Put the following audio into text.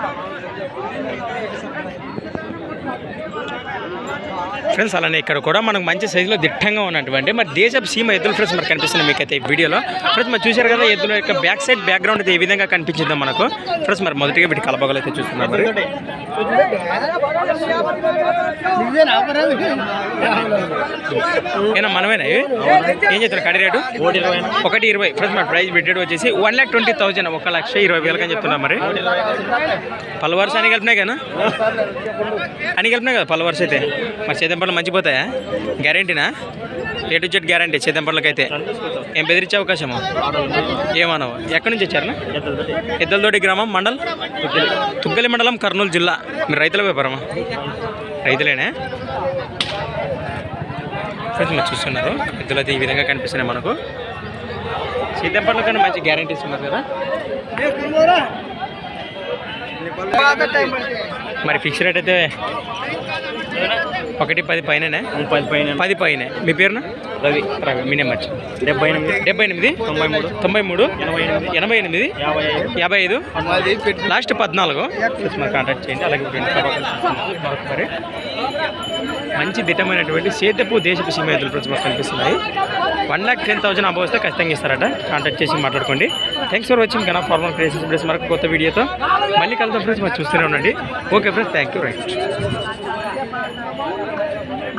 ¡Vamos! ¡Vamos! ¡Vamos! Friends అలానే ఇక్కడ కూడా మనకు మంచి సైజులో దిట్టంగా ఉన్నటువంటి మరి దేశపు సీమ ఎద్దులు ఫ్రెండ్స్ మనకు కనిపిస్తుంది మీకు అయితే ఈ వీడియోలో. ఫ్రెండ్స్ మరి చూశారు కదా ఎద్దుల యొక్క బ్యాక్ సైడ్ బ్యాక్గ్రౌండ్ అయితే ఏ విధంగా కనిపించిందో మనకు. ఫ్రెండ్స్ మరి మొదటిగా వీటి కలపగలు అయితే చూస్తున్నాం మరి. ఏనా మనమేనా ఏం చెప్తారు కడి రేటు? ఒకటి ఇరవై. ఫ్రెండ్స్ మరి ప్రైస్ పెట్టేది వచ్చేసి వన్ ల్యాక్ ట్వంటీ థౌసండ్ ఒక లక్ష ఇరవై వేలకి అని చెప్తున్నా మరి. వరుస అని కలిపినాయి కదా? అని కలిపినాయి కదా పలువర్స్ అయితే? మరి చేద్దాం మంచి మంచిపోతాయా గ్యారంటీనా ఏ టు జెడ్ గ్యారంటీ చేతంపళ్ళకి అయితే ఏం బెదిరించే అవకాశము? ఏమనవు? ఎక్కడి నుంచి వచ్చారనా ఎద్దలతోటి గ్రామం మండల్? తుగ్గలి మండలం కర్నూలు జిల్లా. మీరు రైతుల వ్యాపారమా? రైతులేనా? ఫ్రెండ్స్ మీరు చూస్తున్నారు. ఎద్దులు అయితే ఈ విధంగా కనిపిస్తున్నాయి మనకు. సీతంపండ్ల కానీ మంచి గ్యారంటీస్ ఉన్నారు కదా? మరి ఫిక్స్ రేట్ అయితే ఒకటి పది పైననే? పది పైన. పది పైన. మీ పేరున? రవి. రవి మీ నెంబర్ డెబ్బై ఎనిమిది. డెబ్బై ఎనిమిది? తొంభై మూడు. తొంభై మూడు? ఎనభై ఎనిమిది. ఎనభై ఎనిమిది? యాభై ఐదు. యాభై ఐదు? మాది లాస్ట్ పద్నాలుగు. కాంటాక్ట్ చేయండి. అలాగే మరొకసారి మంచి దిట్టమైనటువంటి సేతపు దేశపు సీమ ఎదురు ఫ్రెండ్స్ మాకు కనిపిస్తున్నాయి. One lakh ten thousand above వస్తే ఖచ్చితంగా ఇస్తారట. కాంటాక్ట్ చేసి మాట్లాడుకోండి. Thanks for watching Kanna formal creations friends మరొక కొత్త వీడియోతో మళ్ళీ కలుద్దాం ఫ్రెండ్స్ మరి చూస్తూనే ఉండండి. Okay friends thank you right Tá Obrigada.